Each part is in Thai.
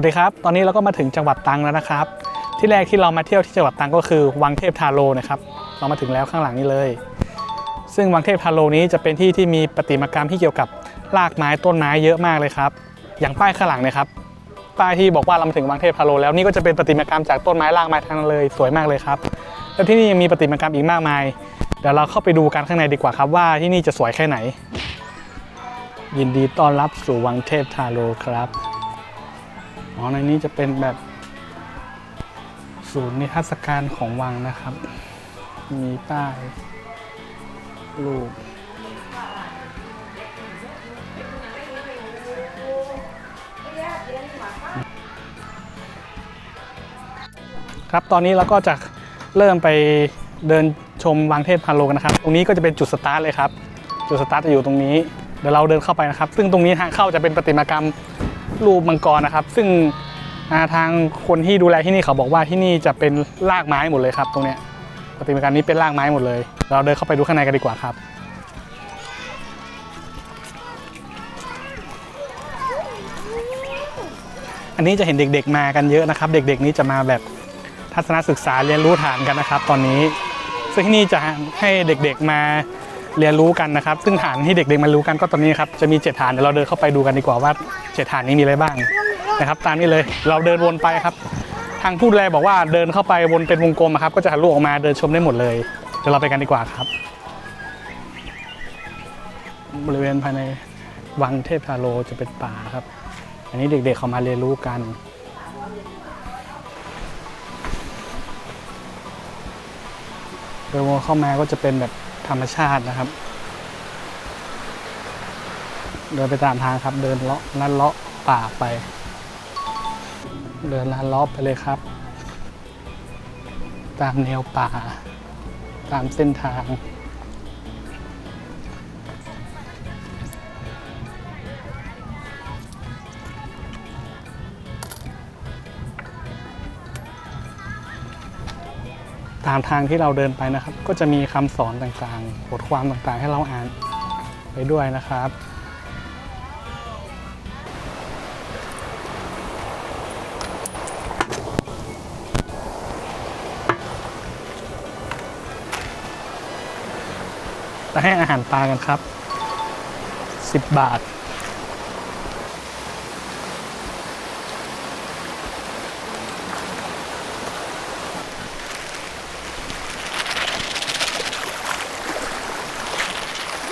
วัสดีครับ ตอนนี้เราก็มาถึงจังหวัดตรังแล้วนะครับ ที่แรกที่เรามาเที่ยวที่จังหวัดตรังก็คือวังเทพทาโรนะครับ เรามาถึงแล้วข้างหลังนี้เลย ซึ่งวังเทพทาโรนี้จะเป็นที่ที่มีประติมากรรมที่เกี่ยวกับรากไม้ต้นไม้เยอะมากเลยครับ อย่างป้ายข้างหลังนะครับ ป้ายที่บอกว่าเรามาถึงวังเทพทาโรแล้วนี่ก็จะเป็นประติมากรรมจากต้นไม้รากไม้ทั้งนั้นเลย สวยมากเลยครับ แล้วที่นี่ยังมีประติมากรรมอีกมากมาย เดี๋ยวเราเข้าไปดูกันข้างในดีกว่าครับว่าที่นี่จะสวยแค่ไหน ยินดีต้อนรับสู่วังเทพทาโรครับ อ๋อ ในนี้จะเป็นแบบศูนย์นิทรรศการของวังนะครับ มีป้ายรูปครับ ตอนนี้เราก็จะเริ่มไปเดินชมวังเทพพาโลกันนะครับ ตรงนี้ก็จะเป็นจุดสตาร์ทเลยครับ จุดสตาร์ทจะอยู่ตรงนี้ เดี๋ยวเราเดินเข้าไปนะครับ ซึ่งตรงนี้ทางเข้าจะเป็นประติมากรรม รูปมังกรนะครับ ซึ่งทางคนที่ดูแลที่นี่เขาบอกว่าที่นี่จะเป็นรากไม้หมดเลยครับ ตรงเนี้ยปฏิมากรรมนี้เป็นรากไม้หมดเลย เราเดินเข้าไปดูข้างในกันดีกว่าครับอันนี้จะเห็นเด็กๆมากันเยอะนะครับ เด็กๆนี้จะมาแบบทัศนศึกษาเรียนรู้ฐานกันนะครับ ตอนนี้ซึ่งที่นี่จะให้เด็กๆมา เรียนรู้กันนะครับ ซึ่งฐานที่เด็กๆมารู้กันก็ตอนนี้ครับ จะมีเจ็ดฐานเดี๋ยวเราเดินเข้าไปดูกันดีกว่าว่าเจ็ดฐานนี้มีอะไรบ้างนะครับ ตามนี้เลยเราเดินวนไปครับ ทางผู้ดูแลบอกว่าเดินเข้าไปวนเป็นวงกลมครับก็จะทะลุออกมาเดินชมได้หมดเลยเดี๋ยวเราไปกันดีกว่าครับ บริเวณภายในวังเทพทาโรจะเป็นป่าครับ อันนี้เด็กๆเขามาเรียนรู้กันโดยวนเข้ามาก็จะเป็นแบบ ธรรมชาตินะครับ เดินไปตามทางครับ เดินเลาะลัดเลาะป่าไป เดินลัดเลาะไปเลยครับ ตามแนวป่า ตามเส้นทาง ตามทางที่เราเดินไปนะครับ ก็จะมีคำสอนต่างๆ บทความต่างๆ ให้เราอ่านไปด้วยนะครับจะให้อาหารปลากันครับ 10 บาท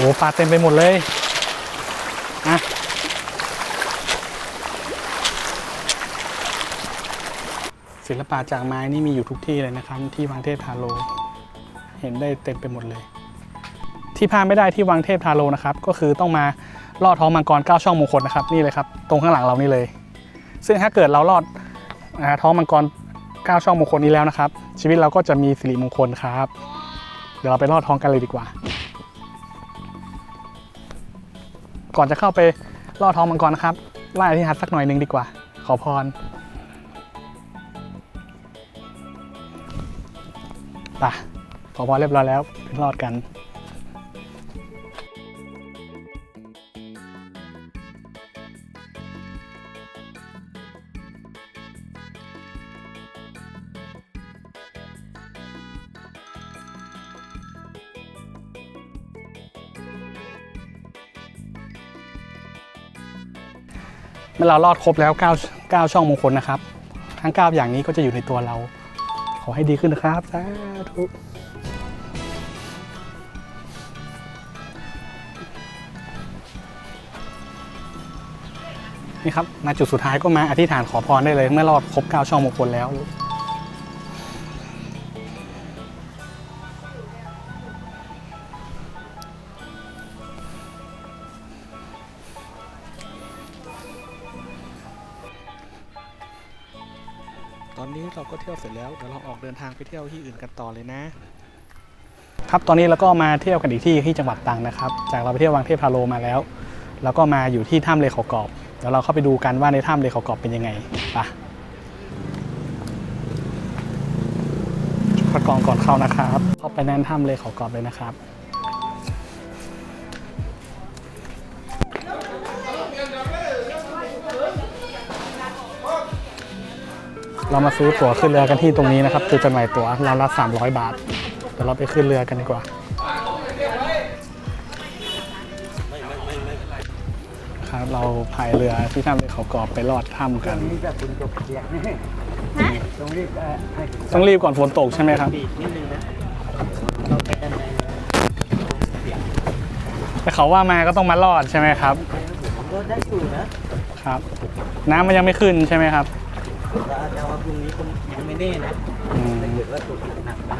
โอ้ปลาเต็มไปหมดเลยอะศิลปะจากไม้นี่มีอยู่ทุกที่เลยนะครับ ที่วังเทพทาโรเห็นได้เต็มไปหมดเลย ที่พลาดไม่ได้ที่วังเทพทาโรนะครับ ก็คือต้องมาลอดท้องมังกร9ช่องมงคลนะครับนี่เลยครับ ตรงข้างหลังเรานี่เลย ซึ่งถ้าเกิดเราลอดท้องมังกร9ช่องมงคลนี้แล้วนะครับ ชีวิตเราก็จะมีสิริมงคลครับ เดี๋ยวเราไปลอดท้องกันเลยดีกว่า ก่อนจะเข้าไปล่อท้องมังกรนะครับไหว้อธิษฐานสักหน่อยหนึ่งดีกว่า ขอพรไปะขอพรเรียบร้อยแล้วรอดกัน มื่อเราลอดครบแล้ว9 9ช่องมงคลนะครับ ทั้ง 9 อย่างนี้ก็จะอยู่ในตัวเรา ขอให้ดีขึ้นนะครับสาธุนี่ครับมาจุดสุดท้ายก็มาอธิษฐานขอพรได้เลย เมื่อรอดครบ 9 ช่องมงคลแล้ว อนนี้เราก็เที่ยวเสร็จแล้วเดี๋ยวเราออกเดินทางไปเที่ยวที่อื่นกันต่อเลยนะ ครับตอนนี้เราก็มาเที่ยวกันอีกที่ที่จังหวัดตรังนะครับ จากเราไปเที่ยววังเทพพาโลมาแล้วแล้วก็มาอยู่ที่ถ้ำเลขากรอบเดี๋ยวเราเข้าไปดูกันว่าในถ้ำเลขากรอบเป็นยังไงไปคัดกรองก่อนเข้านะครับ เข้าไปแน่นถ้ำเลขากรอบเลยนะครับ เรามาซื้อตั๋วขึ้นเรือกันที่ตรงนี้นะครับ จุดจำหน่ายตั๋วเราละ300 บาทเดี๋ยวเราไปขึ้นเรือกันดีกว่าครับเราพายเรือที่ถ้ำเลยเขากรอบไปลอดถ้ำกัน นี่แบบคุณจบเสียงนี่ตรงนี้ก็ให้ต้องรีบก่อนฝนตกใช่ไหมครับบีบนิดนึงนะเราไปด้านในนะแต่เขาว่ามาก็ต้องมาลอดใช่ไหมครับผมก็ได้อยู่นะครับ น้ำมันยังไม่ขึ้นใช่ไหมครับ แต่อาจจะว่าพรุ่งนี้ผมยังไม่แน่นะอืม ถ้าเกิดว่าตกหนักนะ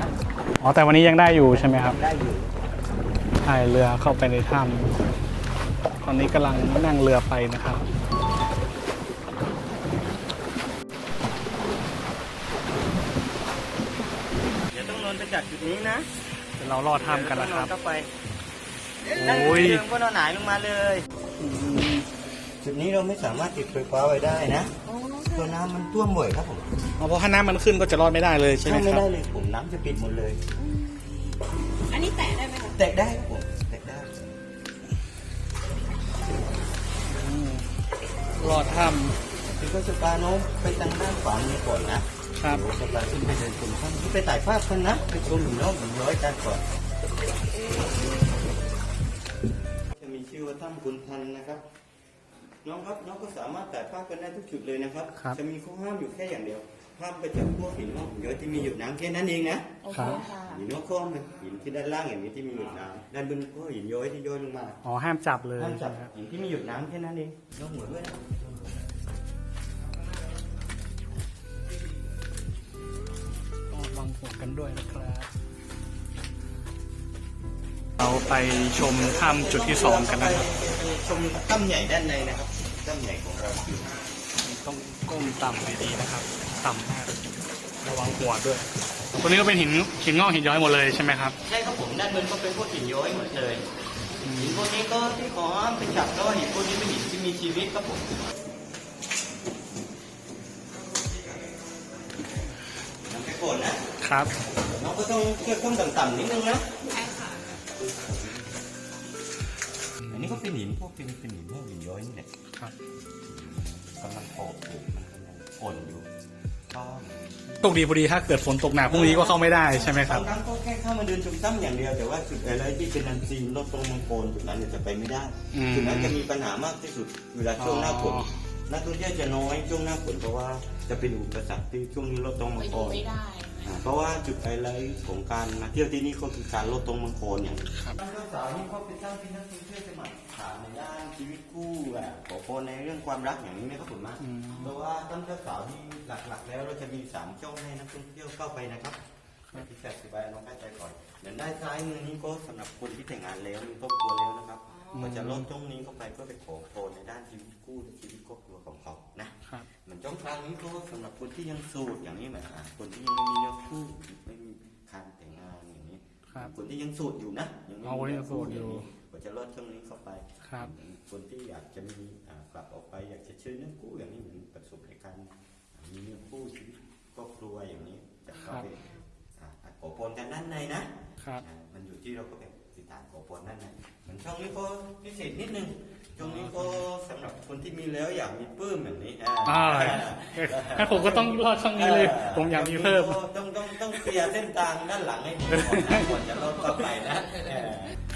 อ๋อแต่วันนี้ยังได้อยู่ใช่ไหมครับได้อยู่พายเรือเข้าไปในถ้ำตอนนี้กำลังนั่งเรือไปนะครับ เดี๋ยวต้องนอนไปจากจุดนี้นะเดี๋ยวเราลอดถ้ำกันแล้วครับ เดี๋ยวต้องนอนเข้าไปโอ้ยนั่งเรือก็นอนหงายลงมาเลย จุดนี้เราไม่สามารถติดไฟฟ้าไว้ได้นะตัวน้ำมันท่วมบ่อยครับผมอ๋อเพราะถ้าน้ำมันขึ้นก็จะรอดไม่ได้เลยใช่ไหมเข้าคไม่รับได้เลยผมน้ำจะปิดหมดเลย อันนี้แตะได้ไหมคะแตะได้ครับผมแตะได้ลอดถ้คือก็จะพาน้องไปทางด้านขวามือก่อนนะครับ เดี๋ยวจะพาขึ้นไปเดินชมถ้ำไปถ่ายภาพกันนะ ไปชมหินน้องหินย้อยกันก่อน จะมีชื่อว่าถ้ำคุณทันนะครับ น้องครับน้องก็สามารถถ่ายภาพกันได้ทุกจุดเลยนะครับ จะมีข้อห้ามอยู่แค่อย่างเดียวห้ามไปจับพวกหินน้องหินย้อยที่มีหยดน้ำแค่นั้นเองนะโอำเคครับค่ะหินนอกข้อมันหินที่ด้านล่างอย่างนี้ที่มีหยดน้ำด้านบนก็หินย้อยที่ย้อยลงมาอ๋อห้ามจับเลยห้ามจับใช่ไหครับหินที่มีหยดน้ำแค่นั้นเองน้องหัวด้วยนะต้องระวังหัวกันด้วยนะครับ เราไปชมถ้ำจุดที่สองกันนะครับ ชมถ้ำใหญ่ด้านในนะครับถ้ำใหญ่ของเราต้องก้มต่ำดีๆนะครับ ต่ำมากระวังหัวด้วยตัวนี้ก็เป็นหินหินงอกหินย้อยหมดเลยใช่ไหมครับใช่ครับผมด้านบนก็เป็นพวกหินย้อยหมดเลยหินพวกนี้ก็ที่ขอห้ามไปจับก็หินพวกนี้เป็นหินที่มีชีวิตครับผมน้ำไปก่อนนะครับน้องก็ต้องเชือกก้มต่ำๆนิดนึงนะ ก็เป็นหินพวกเป็นเป็นหินพวกหินย้อยนี่แหละครับกำลังโผล่อยู่มันกำลังอ่อนอยู่ก็โชคดีพอดีถ้าเกิดฝนตกหนักพรุ่งนี้ก็เข้าไม่ได้ใช่ไหมครับบางครั้งก็แค่เข้ามาเดินชมถ้ำอย่างเดียวแต่ว่าจุดอะไรที่เป็นอันซีนรถตรงมังกรจุดนั้นเนี่ยจะไปไม่ได้อืม จุดนั้นจะมีปัญหามากที่สุดเวลาช่วงหน้าฝนอ๋อนักท่องเที่ยวจะน้อยช่วงหน้าฝนเพราะว่าจะเป็นอุปสรรคที่ช่วงนี้รถตรงไปมังกดูรไม่ได้อ่า เพราะว่าจุดไฮไลท์ของการมาเที่ยวที่นี่ก็คือการลดตรงมังกรอย่างครับท่านเจ้าสาวนี่ก็เป็นท่านที่นักท่องเที่ยวจะมาถามในด้านชีวิตคู่อะขอพรในเรื่องความรักอย่างนี้นะครับผมนะอืมเพราะว่าท่านเจ้าสาวที่หลักๆ แล้วเราจะมีสามช่องให้นักท่องเที่ยวเข้าไปนะครับที่แปดสิบใบน้องแม่ใจก่อนเดี๋ยวด้านซ้ายมือนี้ก็สำหรับคนที่แต่งงานแล้วมีครอบครัวแล้วนะครับก็จะลดช่องนี้เข้าไปเพื่อไปขอพรในด้านชีวิตคู่และชีวิตครอบครัวของเขานะครับเห มือนช่องทางนี้ก็สำหรับคนที่ยังโสดอย่างนี้แหละอะคนที่ยังไม่มีเนื้อคู่ไม่มีการแต่งงานอย่างนี้ ครับ คนที่ยังโสดอยู่นะยังไม่เอามียังโสดอยู่ก็จะลดช่องนี้เข้าไปครับ คนที่อยากจะมีอ่ากลับออกไปอยากจะเชื่อเนื้อคู่อย่างนี้เหมือนประสบการณ์มีเนื้อคู่ชีวิตครอบครัวอย่างนี้จะเข้าไปอ่าขอพรกันด้านในนะครับ อ่ามันอยู่ที่เราก็แบบ ติดตามขอพรด้านในเหมือนช่องนี้ก็พิเศษนิดนึงช่องนี้ก็สำหรับคนที่มีแล้วอยากมีปลื้มแบบนี้อ่าอ่างั้นผมก็ต้องรอดช่องนี้เลย ผมอยากมีเพิ่มต้องต้องต้องเคลียร์เส้นทางด้านหลังให้ดีก่อนนะก่อนจะลดเข้าไปนะเออ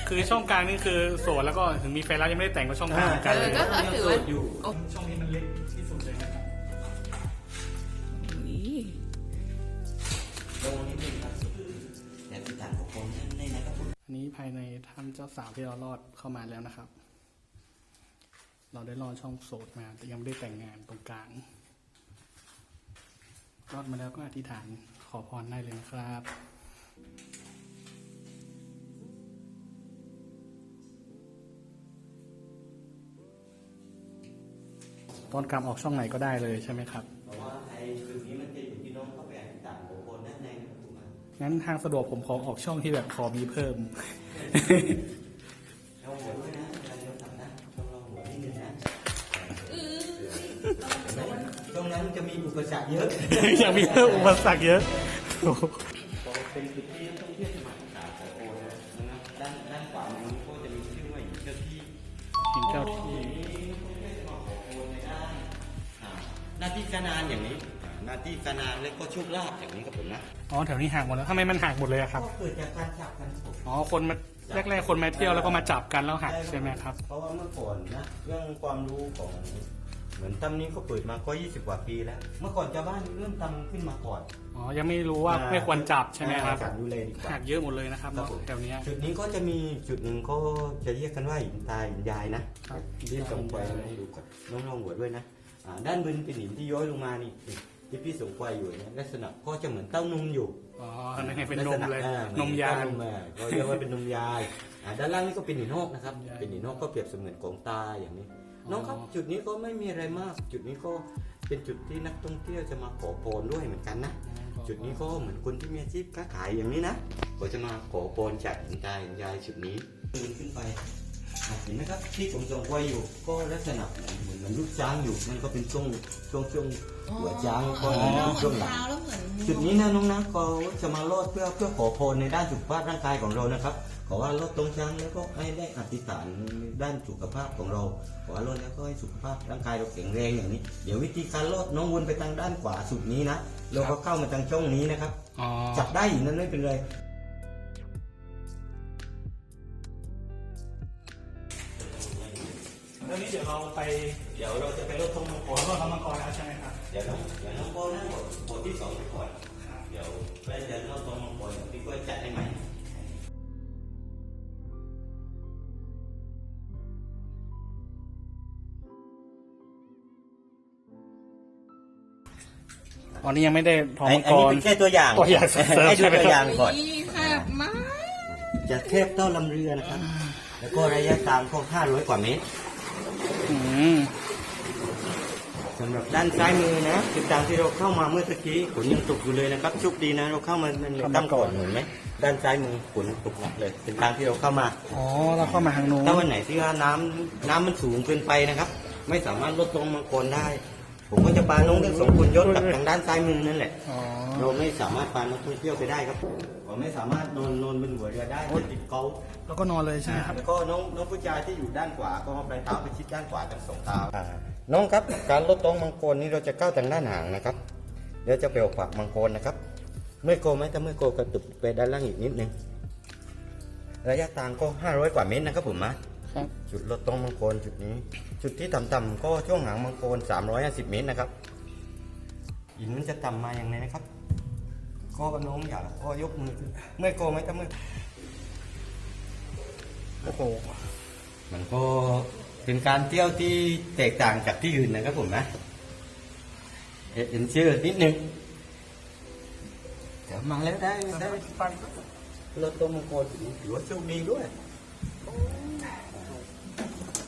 คือช่องกลางนี่คือโสดแล้วก็ถึงมีแฟนแล้วยังไม่ได้แต่งก็ช่องกลางเหมือนกันเลยก็คือถือว่าอยู่ช่องนี้มันเล็กที่ ภายในถ้ำเจ้าสาวที่เราลอดเข้ามาแล้วนะครับ เราได้ลอดช่องโสดมาแต่ยังไม่ได้แต่งงานตรงกลางลอดมาแล้วก็อธิษฐานขอพรได้เลยนะครับตอนกลับออกช่องไหนก็ได้เลยใช่ไหมครับเพราะว่าไอ้จุดนี้มันจะอยู่ที่น้องเข้าไปอธิษฐานกับคนด้านในนะครับผมนะงั้นทางสะดวกผมขอออกช่องที่แบบขอมีเพิ่ม เราหัวด้วยนะเวลาเราทำนะช่องเราหัวนิดนึงนะช่วงนั้นจะมีอุปสรรคเยอะอยากมีเพิ่มอุปสรรคเยอะโอ้โหพอเป็นจุดที่นักท่องเที่ยวจะมาศึกษาขอพรนะครับด้านด้านขวามือก็จะมีชื่อว่าหินเจ้าที่หินเจ้าที่หน้าที่การงานอย่างนี้ หน้าที่การงานและก็โชคลาภอย่างนี้ครับผมนะ อ๋อแถวนี้หักหมดแล้วทำไมมันหักหมดเลยอะครับ ก็เกิดจากการจับกันผมอ๋อคนมา แรกๆคนมาเที่ยวแล้วก็มาจับกันแล้วหักใช่ไหมครับ เพราะว่าเมื่อก่อนนะเรื่องความรู้ของเหมือนตำนี้ก็เปิดมาก็ 20 กว่าปีแล้ว เมื่อก่อนชาวบ้านเริ่มตำขึ้นมาก่อนอ๋อ ยังไม่รู้ว่าไม่ควรจับใช่ไหมครับการดูแลดีกว่าหักเยอะหมดเลยนะครับครับผมแถวเนี้ยจุดนี้ก็จะมีจุดหนึ่งก็จะเรียกกันว่าหินตาหินยายนะครับที่ส่งไปให้ดูก่อนน้องลองหัวด้วยนะอ่าด้านบนเป็นหินที่ย้อยลงมานี่นี่ที่พี่ส่งไปอยู่เนี่ยลักษณะก็จะเหมือนเต้านมอยู่ อ๋อนั่นไงเป็นนมเลยลักษณะอ่นมยานเหมือนเต้นมอะก็เรียกว่าเป็นนมยายอ่าด้านล่างนี่ก็เป็นหินหอกนะครับนมยายเป็นหินหอกก็เปรียบเสมือนกองตาอย่างนี้อ๋อน้องครับจุดนี้ก็ไม่มีอะไรมาก จุดนี้ก็เป็นจุดที่นักท่องเที่ยวจะมาขอพรด้วยเหมือนกันนะ จุดนี้ก็เหมือนคนที่มีอาชีพค้าขายอย่างนี้นะก็จะมาขอพรจากหินตาหินยายจุดนี้เดินขึ้นไปอะ เห็นไหมครับที่ผมส่งไว้อยู่ก็ลักษณะเหมือนเหมือนเหมือนลูกช้างอยู่มันก็เป็นช่วงช่วงช่วงหัวช้างก็อ๋อมีเหมืช่วองนหลังเท้าแล้วเหมือนจุดนี้นะน้องนะเขาจะมาลอดเพื่อเพื่อขอพรในด้านสุขภาพร่างกายของเรานะครับขอว่าลดตรงช้างแล้วก็ให้ได้อธิษฐานด้านสุขภาพของเราขอว่าลดแล้วก็ให้สุขภาพร่างกายเราแข็งแรงอย่างนี้ เดี๋ยววิธีการลดน้องวนไปทางด้านขวาสุดนี้นะเราก็เข้ามาทางช่องนี้นะครับอ๋อจับได้อย่างนั้นไม่เป็นไร วนี้เดี๋ยวเราไปเดี๋ยวเราจะไปลดทงมังกขอรรถทำมังกรแล้วใช่ไหมครับเดี๋ยวน้องเดี๋ยวน้องโบนั่งบทบทที่สองไปก่อนเดี๋ยวไปเดินลดทงมังกรเดี๋ยวพี่ก็จัดให้ใหม่ตอนนี้ยังไม่ได้ทอมังอันกนี้รเป็นแค่ตัวอย่างตัวอย่างเสริมให้ดูใช่ไหมตัวอย่างก่อน นี่แคบมากจะเทบเท่าลำเรือนะครับ แล้วก็ระยะทางก็500 กว่าเมตรอืม สำหรับด้านซ้ายมือนะจุดทางที่เราเข้ามาเมื่อตะกี้ฝนยังตกอยู่เลยนะครับโชคดีนะเราเข้ามามันตั้งก่อนเห็นไหมด้านซ้ายมือฝนตกหนักเลย เป็นทางที่เราเข้ามาอ๋อเราเข้ามาทางนู้นถ้าวันไหนที่ว่าน้ำน้ำมันสูงเกินไปนะครับ ไม่สามารถลดลงมังกรได้ ผมก็จะพาน้องทั้งสองคนยศกับทางด้านซ้ายมือนั่นแหละอ๋อเราไม่สามารถพานักท่องเที่ยวไปได้ครับ เราไม่สามารถนอนนอนบนหัวเรือได้จะติดเกาแล้วก็นอนเลยใช่ไหมครับแล้วก็น้องน้องผู้ชายที่อยู่ด้านขวาก็เอาปลายเท้าไปชิดด้านขวาทั้งสองเท้าน้องครับการลดตรงมังกรนี้เราจะก้าวทางด้านหางนะครับเดี๋ยวจะไปออกปากมังกรนะครับเมื่อโกไหมถ้าเมื่อโกกระตุกไปด้านล่างอีกนิดนึงระยะทางก็500กว่าเมตรนะครับผมนะครับจุดลดตรงมังกรจุดนี้ จุดที่ต่ำๆก็ช่วงหางมังกร350 เมตรนะครับหินมันจะต่ำมาอย่างไรนะครับ ก็น้องอย่าก็ยกมือขึ้นเมื่อโกไหมถ้าเมื่อโอ้โหมันก็เป็นการเที่ยวที่แตกต่างจากที่อื่นนะครับผมนะเห็นชื่อนิดนึงเดี๋ยวมาแล้วได้ได้รถตัวมังกรถือว่าโชคดีด้วย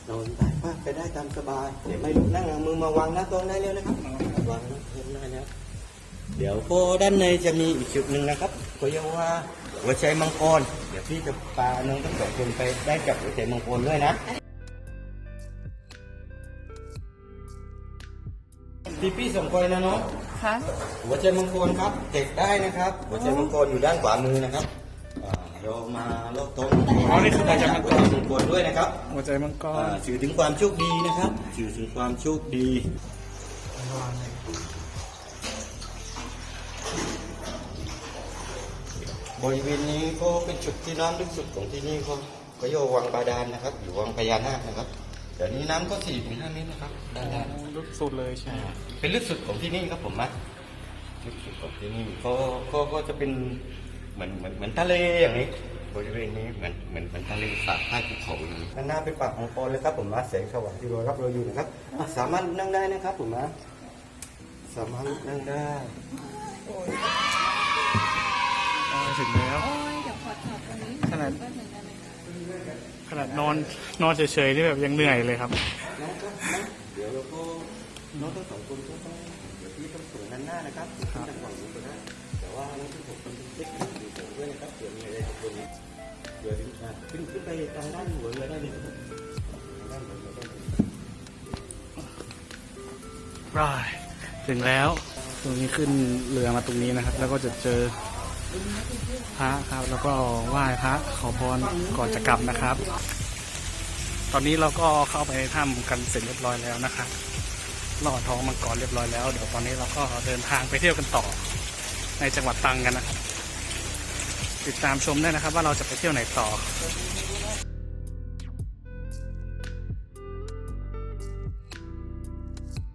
นอนตายมากไปได้ตามสบาย เดี๋ยวไม่ลุกนั่งเอามือมาวางหน้าโต๊ะได้แล้วนะครับวางหน้าโต๊ะได้แล้ว เดี๋ยวก็ด้านในจะมีอีกจุดหนึ่งนะครับก็เรียกว่าหัวใจมังกร เดี๋ยวพี่จะพาน้องทั้งสองคนไปได้กับหัวใจมังกรด้วยนะ พี่พี่ส่งไปนะน้องคะหัวใจมังกรครับเด็กได้นะครับ หัวใจมังกรอยู่ด้านขวามือนะครับอ่าเรามาลดต้นอ๋อนี่คือหัวใจมังกรหัวใจมังกรด้วยนะครับหัวใจมังกอ่ารสื่อถึงความโชคดีนะครับสื่อถึงความโชคดี ริเวณนี้ก็เป็นจุดที่น้ำลึกสุดของที่นี่ก็ก็โยวังบาดาลนะครับ อยู่วังพญานาคนะครับเดี๋ยวนี้น้ำก็4ี่ถึงห้าเมตรนะครับด้านล่างลึกสุดเลยใช่ไหมเป็นลึกสุดของที่นี่ครับผมนะลึกสุดของที่นี่ก็ก็ก็จะเป็นเหมือนเหมือนเหมือนทะเลอย่างนี้ บริเวณนี้เหมือนเหมือนเหมือนทะเลสาบใต้ภูเขาอย่างนี้ด้านหน้าเป็นปากของคอเลยครับผมนะแสงสว่างที่เรารับเราอยู่นะครับอะสามารถนั่งได้นะครับผมนะสามารถนั่งได้อ๋อ ถึงแล้วโอ้ยเดี๋ยวขอถอดตัวนี้ขนาดแป๊บนึงได้ไหมคะขนาดนอนนอนเฉยๆนี่แบบยังเหนื่อยเลยครับน้องครับนะเดี๋ยวเราก็น้องทั้งสองคนก็ต้องเดี๋ยวพี่ต้องส่งด้านหน้านะครับที่จะฝั่งนู้นก็ได้แต่ว่าน้องทั้งสองคนต้องเช็คดูผมด้วยนะครับเผื่อมีอะไรตรงนี้เดี๋ยวถึงอะขึ้นขึ้นไปทางด้านหัวเรือได้เลยครับผมทางด้านหัวเรือได้เลยร่ายถึงแล้ว ตรงนี้ขึ้นเรือมาตรงนี้นะครับ แล้วก็จะเจอ พระครับ แล้วก็ไหว้พระขอพรก่อนจะกลับนะครับ ตอนนี้เราก็เข้าไปถ้ำกันเสร็จเรียบร้อยแล้วนะครับหล่อท้องมังกรเรียบร้อยแล้วเดี๋ยวตอนนี้เราก็เดินทางไปเที่ยวกันต่อในจังหวัดตรังกันนะครับ ติดตามชมได้นะครับ ว่าเราจะไปเที่ยวไหนต่อ